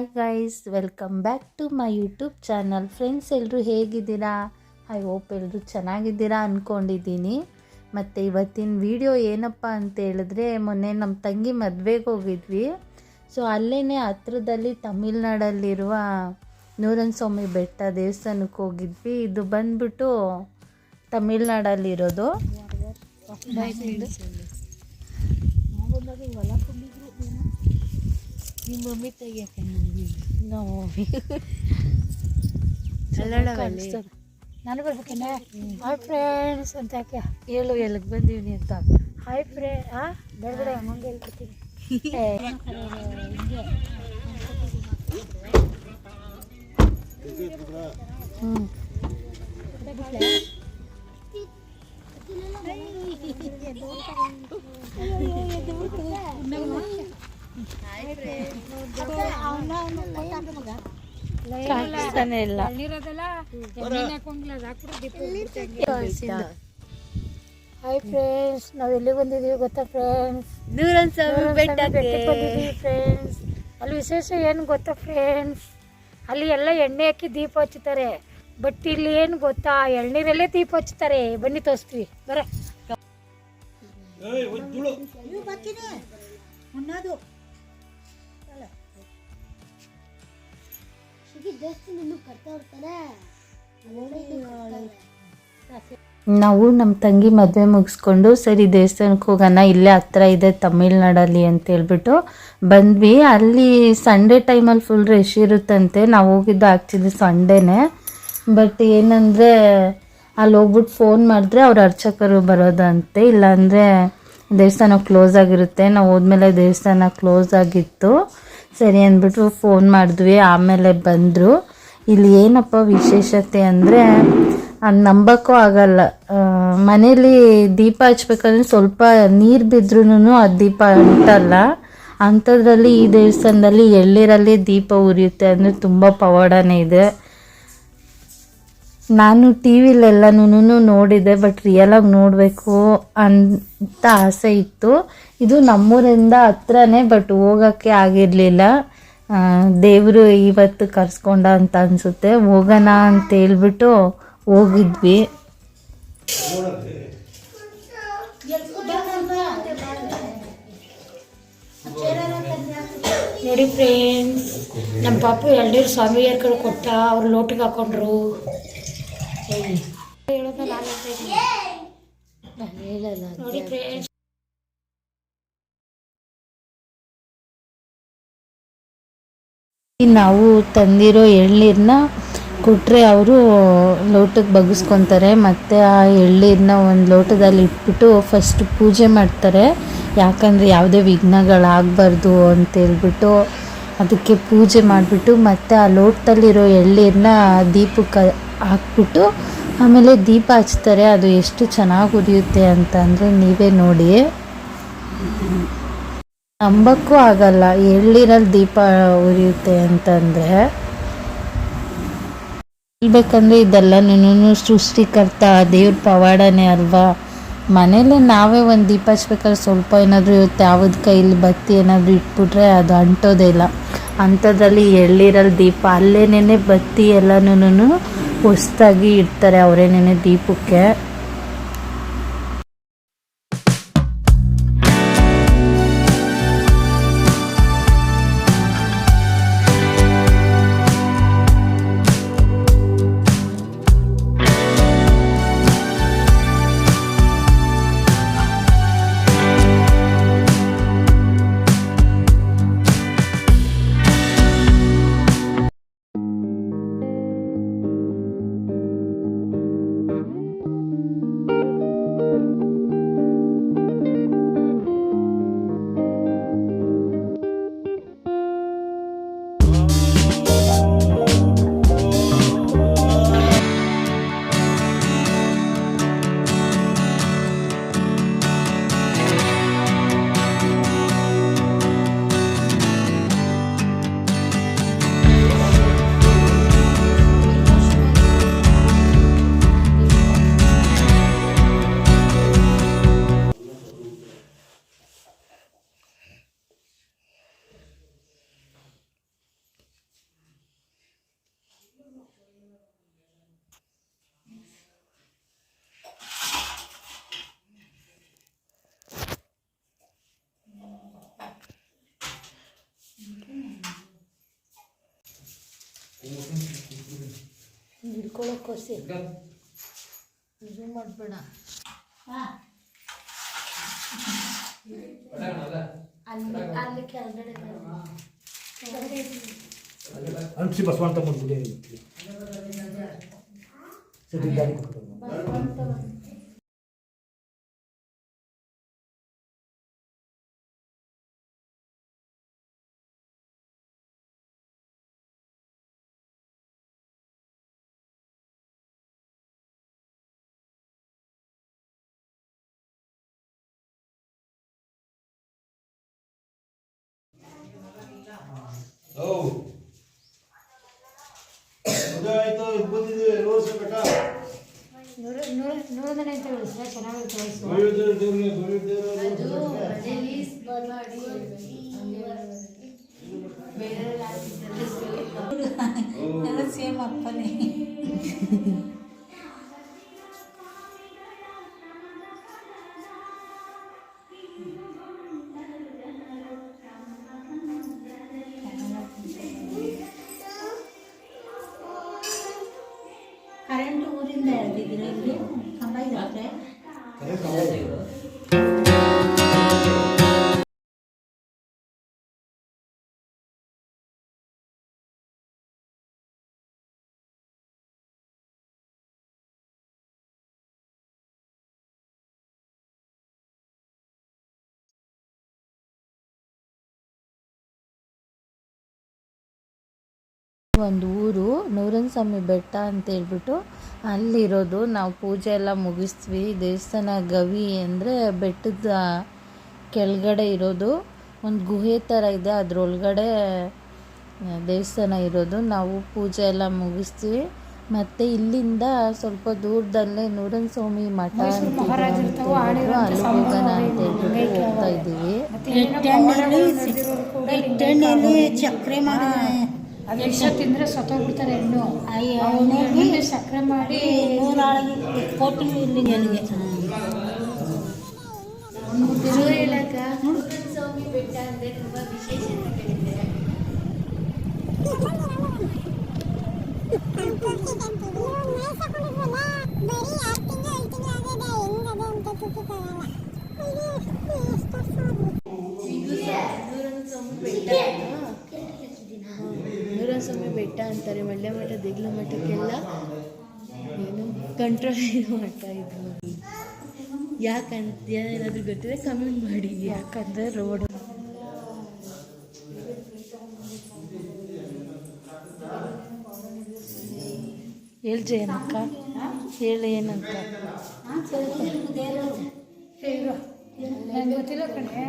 Hi guys welcome back to my YouTube channel friends ಎಲ್ಲರೂ ಹೇಗಿದ್ದೀರಾ? I hope ಎಲ್ಲರೂ ಚೆನ್ನಾಗಿದ್ದೀರಾ ಅಂದ್ಕೊಂಡಿದ್ದೀನಿ ಮತ್ತು ಇವತ್ತಿನ ವಿಡಿಯೋ ಏನಪ್ಪ ಅಂತ ಹೇಳಿದ್ರೆ ಮೊನ್ನೆ ನಮ್ಮ ತಂಗಿ ಮದುವೆಗೆ ಹೋಗಿದ್ವಿ. ಸೊ ಅಲ್ಲೇ ಹತ್ರದಲ್ಲಿ ತಮಿಳ್ನಾಡಲ್ಲಿರುವ ನೂರನ್ ಸ್ವಾಮಿ ಬೆಟ್ಟ ದೇವಸ್ಥಾನಕ್ಕೆ ಹೋಗಿದ್ವಿ. ಇದು ಬಂದ್ಬಿಟ್ಟು ತಮಿಳ್ನಾಡಲ್ಲಿರೋದು. ನಿಮ್ಮ ಮಮ್ಮಿ ತೆಗಿಯಕ್ಕೆ ನಾನು ಬರ್ಬೇಕೇನೆ ಹಾಯ್ ಫ್ರೆಂಡ್ಸ್ ಅಂತ ಯಾಕೆ ಹೇಳು ಎಲ್ಲಿಗೆ ಬಂದೀವಿ ಅಂತ ಹಾಯ್ ಫ್ರೇ ಹಾ ಬೇಡ ಬೇಡ ಹಂಗೆ ಹೇಳ್ಕೊತೀನಿ ಹ್ಞೂ ಕಾಣಿಸ್ತಾನೆ ಇಲ್ಲ ಹಾಯ್ ಫ್ರೆಂಡ್ಸ್ ನಾವು ಎಲ್ಲಿ ಬಂದಿದೀವಿ ಗೊತ್ತಾ ಫ್ರೆಂಡ್ಸ್ ನೂರನ್ ಸ್ವಾಮಿ ಬೆಟ್ಟಕ್ಕೆ ಬಂದಿದ್ದೀವಿ ಫ್ರೆಂಡ್ಸ್ ಅಲ್ಲಿ ವಿಶೇಷ ಏನು ಗೊತ್ತಾ ಫ್ರೆಂಡ್ಸ್ ಅಲ್ಲಿ ಎಲ್ಲ ಎಣ್ಣೆ ಹಾಕಿ ದೀಪ ಹಚ್ಚುತ್ತಾರೆ. ಬಟ್ ಇಲ್ಲಿ ಏನು ಗೊತ್ತಾ? ಎಳ್ನೀರಲ್ಲೇ ದೀಪ ಹಚ್ಚುತ್ತಾರೆ. ಬನ್ನಿ ತೋರಿಸ್ತೀವಿ. ಬರ. ನಾವು ನಮ್ಮ ತಂಗಿ ಮದುವೆ ಮುಗಿಸ್ಕೊಂಡು, ಸರಿ ದೇವಸ್ಥಾನಕ್ಕೆ ಹೋಗೋಣ, ಇಲ್ಲೇ ಹತ್ರ ಇದೆ ತಮಿಳ್ನಾಡಲ್ಲಿ ಅಂತ ಹೇಳ್ಬಿಟ್ಟು ಬಂದ್ವಿ. ಅಲ್ಲಿ ಸಂಡೇ ಟೈಮಲ್ಲಿ ಫುಲ್ ರಶ್ ಇರುತ್ತಂತೆ. ನಾವು ಹೋಗಿದ್ದು ಆ್ಯಕ್ಚುಲಿ ಸಂಡೇನೆ ಬಟ್ ಏನಂದರೆ, ಅಲ್ಲಿ ಹೋಗ್ಬಿಟ್ಟು ಫೋನ್ ಮಾಡಿದ್ರೆ ಅವ್ರ ಅರ್ಚಕರು ಬರೋದಂತೆ. ಇಲ್ಲಾಂದರೆ ದೇವಸ್ಥಾನ ಕ್ಲೋಸ್ ಆಗಿರುತ್ತೆ. ನಾವು ಹೋದ್ಮೇಲೆ ದೇವಸ್ಥಾನ ಕ್ಲೋಸ್ ಆಗಿತ್ತು. ಸರಿ ಅಂದ್ಬಿಟ್ಟು ಫೋನ್ ಮಾಡಿದ್ವಿ, ಆಮೇಲೆ ಬಂದರು. ಇಲ್ಲಿ ಏನಪ್ಪ ವಿಶೇಷತೆ ಅಂದರೆ ಅದು ನಂಬಕ್ಕೂ ಆಗಲ್ಲ. ಮನೇಲಿ ದೀಪ ಹಚ್ಬೇಕಂದ್ರೆ ಸ್ವಲ್ಪ ನೀರು ಬಿದ್ರೂ ಆ ದೀಪ ಅಂಟಲ್ಲ ಅಂಥದ್ರಲ್ಲಿ ಈ ದೇವಸ್ಥಾನದಲ್ಲಿ ಎಳ್ನೀರಲ್ಲಿ ದೀಪ ಉರಿಯುತ್ತೆ ಅಂದರೆ ತುಂಬ ಪವಾಡನೇ ಇದೆ. ನಾನು ಟಿ ವಿಲೆಲ್ಲನೂ ನೋಡಿದೆ ಬಟ್ ರಿಯಲಾಗಿ ನೋಡಬೇಕು ಅಂತ ಆಸೆ ಇತ್ತು. ಇದು ನಮ್ಮೂರಿಂದ ಹತ್ರನೇ ಬಟ್ ಹೋಗೋಕ್ಕೆ ಆಗಿರಲಿಲ್ಲ. ದೇವರು ಇವತ್ತು ಕರ್ಸ್ಕೊಂಡ ಅಂತ ಅನಿಸುತ್ತೆ. ಹೋಗೋಣ ಅಂತ ಹೇಳ್ಬಿಟ್ಟು ಹೋಗಿದ್ವಿ. ನೋಡಿ ಫ್ರೆಂಡ್ಸ್ ನಮ್ಮ ಪಾಪು ಎಳ್ನೀರು ಸ್ವಾಮಿ ಕೊಟ್ಟ, ಅವ್ರು ಲೋಟಿಗೆ ಹಾಕೊಂಡ್ರು. ನಾವು ತಂದಿರೋ ಎಳ್ನೀರನ್ನ ಕೊಟ್ಟರೆ ಅವರು ಲೋಟಕ್ಕೆ ಬಗ್ಗಿಸ್ಕೊತಾರೆ ಮತ್ತು ಆ ಎಳ್ನೀರನ್ನ ಒಂದು ಲೋಟದಲ್ಲಿ ಇಟ್ಬಿಟ್ಟು ಫಸ್ಟ್ ಪೂಜೆ ಮಾಡ್ತಾರೆ. ಯಾಕಂದರೆ ಯಾವುದೇ ವಿಘ್ನಗಳಾಗಬಾರ್ದು ಅಂತೇಳ್ಬಿಟ್ಟು ಅದಕ್ಕೆ ಪೂಜೆ ಮಾಡಿಬಿಟ್ಟು ಮತ್ತು ಆ ಲೋಟದಲ್ಲಿರೋ ಎಳ್ನೀರನ್ನ ದೀಪಕ್ಕೆ ಹಾಕ್ಬಿಟ್ಟು ಆಮೇಲೆ ದೀಪ ಹಚ್ತಾರೆ, ಅದು ಎಷ್ಟು ಚೆನ್ನಾಗಿ ಉರಿಯುತ್ತೆ ಅಂತ ಅಂದರೆ ನೀವೇ ನೋಡಿ. ನಂಬಕ್ಕೂ ಆಗಲ್ಲ, ಎಳ್ಳಿರಲ್ಲಿ ದೀಪ ಉರಿಯುತ್ತೆ ಅಂತಂದರೆ. ಹೇಳ್ಬೇಕಂದ್ರೆ ಇದೆಲ್ಲನೂ ಸೃಷ್ಟಿಕರ್ತ, ದೇವ್ರ ಪವಾಡನೇ ಅಲ್ವಾ? ಮನೇಲೆ ನಾವೇ ಒಂದು ದೀಪ ಹಚ್ಬೇಕಾದ್ರೆ ಸ್ವಲ್ಪ ಏನಾದರೂ ಇರುತ್ತೆ ಯಾವ್ದು ಕೈಲಿ ಬತ್ತಿ ಏನಾದರೂ ಇಟ್ಬಿಟ್ರೆ ಅದು ಅಂಟೋದೇ ಇಲ್ಲ. ಅಂಥದ್ರಲ್ಲಿ ಎಳ್ಳಿರಲ್ಲಿ ದೀಪ ಅಲ್ಲೇನೇ ಬತ್ತಿ ಎಲ್ಲನೂ ಹೊಸ್ದಾಗಿ ಇಡ್ತಾರೆ ಅವರೇನೇನೆ ದೀಪಕ್ಕೆ. ಹಿಡ್ಕೊಳಕ್ಕೋಸಿ ಇದು ಮಾಡಬೇಡ. ಅಲ್ಲಿ ಅಲ್ಲಿ ಕೆಳಗಡೆ ಅಂಟಿಸಿ ಬಸವಂತ ಗುಡಿ ಐತಿ ಸರಿ ಗಾಡಿ ಕೊಟ್ಟು ನೂರನೇ ಅಂತ ಹೇಳಿದ್ರೆ ಚೆನ್ನಾಗಿರುತ್ತೆ ವಯಸ್ಸು ಸೇಮ್ ಅಪ್ಪನೇ. ಇಲ್ಲಿ ಕಂಬ ಒಂದು ಊರು ನೂರನ್ ಸ್ವಾಮಿ ಬೆಟ್ಟ ಅಂತ ಹೇಳ್ಬಿಟ್ಟು ಅಲ್ಲಿರೋದು ನಾವು ಪೂಜೆ ಎಲ್ಲ ಮುಗಿಸ್ತೀವಿ. ದೇವಸ್ಥಾನ ಗವಿ ಅಂದರೆ ಬೆಟ್ಟದ ಕೆಳಗಡೆ ಇರೋದು. ಒಂದು ಗುಹೆ ಥರ ಇದೆ. ಅದರೊಳಗಡೆ ದೇವಸ್ಥಾನ ಇರೋದು. ನಾವು ಪೂಜೆ ಎಲ್ಲ ಮುಗಿಸ್ತೀವಿ. ಮತ್ತು ಇಲ್ಲಿಂದ ಸ್ವಲ್ಪ ದೂರದಲ್ಲೇ ನೂರನ್ ಸ್ವಾಮಿ ಮಠ ಅಲ್ಲಿಗೆ ಹೋಗೋಣ ಅಂತ ಹೇಳ್ಬಿಟ್ಟು ಹೋಗ್ತಾ ಇದ್ದೀವಿ. ಚಕ್ರೆ ಮಾಡಿ ಅದು ವಿಷ ತಿಂದ್ರೆ ಸತ್ತೋಗ್ಬಿಡ್ತಾರೆ ಹೆಣ್ಣು. ಆ ಅವ್ನು ಎಣ್ಣೆಗೆ ಎಣ್ಣೆ ಸಕ್ಕರೆ ಮಾಡಿ ನೂರಾಳಿಗೆ ಕೊಟ್ಟು ಇಲ್ಲಿ ಎಲ್ಲಿಗೆ ಸ್ವಾಮಿ ಬೆಟ್ಟ ಅಂತಾರೆ. ಮಳ್ಳೆ ಮಠ ದೇಗ್ಲ ಮಠಕ್ಕೆಲ್ಲ ಏನು ಕಂಟ್ರೋಲ್ ಮಾಡ್ತಾ ಮಠ ಇದು ಯಾಕಂತ ಏನಾದರೂ ಗೊತ್ತಿದೆ ಕಮೆಂಟ್ ಮಾಡಿ. ಯಾಕಂದ್ರೆ ರೋಡ್ ಹೇಳ್ ಏನಕ್ಕ ಹೇಳ ಏನಂತ. ಹೇಳು. ಗೊತ್ತಿಲ್ಲ ಕಣೆ.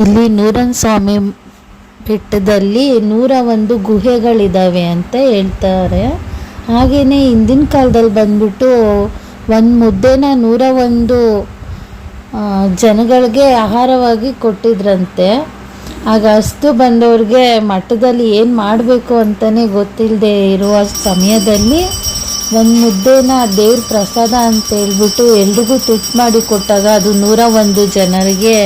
ಇಲ್ಲಿ ನೂರನ್ ಸ್ವಾಮಿ ಬೆಟ್ಟದಲ್ಲಿ ನೂರ ಒಂದು ಗುಹೆಗಳಿದ್ದಾವೆ ಅಂತ ಹೇಳ್ತಾರೆ. ಹಾಗೆಯೇ ಹಿಂದಿನ ಕಾಲದಲ್ಲಿ ಬಂದ್ಬಿಟ್ಟು ಒಂದು ಮುದ್ದೆನ ನೂರ ಒಂದು ಜನಗಳಿಗೆ ಆಹಾರವಾಗಿ ಕೊಟ್ಟಿದ್ರಂತೆ. ಆಗ ಅಸ್ತು ಬಂದವ್ರಿಗೆ ಮಠದಲ್ಲಿ ಏನು ಮಾಡಬೇಕು ಅಂತಲೇ ಗೊತ್ತಿಲ್ಲದೆ ಇರುವ ಸಮಯದಲ್ಲಿ ಒಂದು ಮುದ್ದೆನ ದೇವ್ರ ಪ್ರಸಾದ ಅಂತ ಹೇಳ್ಬಿಟ್ಟು ಎಲ್ರಿಗೂ ತುಟ್ಟು ಮಾಡಿ ಕೊಟ್ಟಾಗ ಅದು ನೂರ ಒಂದು ಜನರಿಗೆ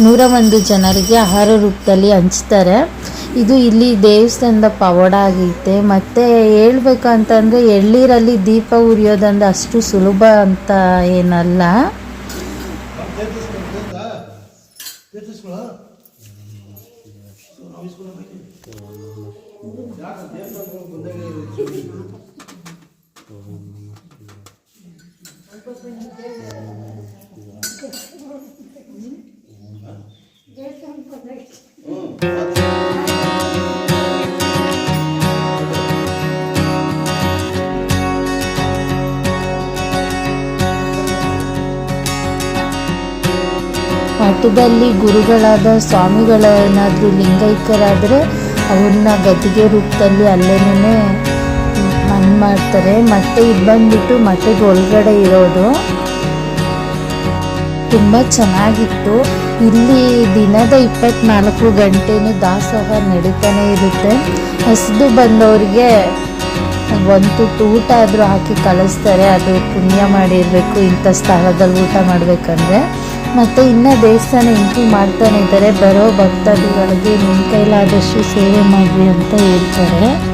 ನೂರ ಒಂದು ಜನರಿಗೆ ಆಹಾರ ರೂಪದಲ್ಲಿ ಹಂಚ್ತಾರೆ. ಇದು ಇಲ್ಲಿ ದೇವಸ್ಥಾನದ ಪವಾಡ ಆಗೈತೆ. ಮತ್ತು ಹೇಳ್ಬೇಕು ಅಂತಂದರೆ ಎಳ್ಳೀರಲ್ಲಿ ದೀಪ ಉರಿಯೋದಂದ್ರೆ ಅಷ್ಟು ಸುಲಭ ಅಂತ ಏನಲ್ಲ. ಮಠದಲ್ಲಿ ಗುರುಗಳಾದ ಸ್ವಾಮಿಗಳೇನಾದರೂ ಲಿಂಗೈಕ್ಯರಾದರೆ ಅವ್ರನ್ನ ಗದ್ದಿಗೆ ರೂಪದಲ್ಲಿ ಅಲ್ಲೇನೇ ಮಣ್ಣು ಮಾಡ್ತಾರೆ. ಮತ್ತೆ ಇದು ಬಂದ್ಬಿಟ್ಟು ಮಠದ ಒಳಗಡೆ ಇರೋದು. ತುಂಬ ಚೆನ್ನಾಗಿತ್ತು. ಇಲ್ಲಿ ದಿನದ ಇಪ್ಪತ್ನಾಲ್ಕು ಗಂಟೆನೂ ದಾಸೋಹ ನಡೀತಾನೆ ಇರುತ್ತೆ. ಹಸಿದು ಬಂದವರಿಗೆ ಒಂದು ಊಟ ಆದರೂ ಹಾಕಿ ಕಳಿಸ್ತಾರೆ. ಅದು ಪುಣ್ಯ ಮಾಡಿರಬೇಕು. ಇಂಥ ಸ್ಥಳದಲ್ಲಿ ಊಟ ಮಾಡಬೇಕಂದ್ರೆ. ಮತ್ತು ಇನ್ನು ದೇವಸ್ಥಾನ ಇಂಪ್ರೂವ್ ಮಾಡ್ತಾನೆ ಇದ್ದಾರೆ. ಬರೋ ಭಕ್ತಾದಿಗಳಿಗೆ ನಿಮ್ಮ ಕೈಲಾದಷ್ಟು ಸೇವೆ ಮಾಡಿ ಅಂತ ಹೇಳ್ತಾರೆ.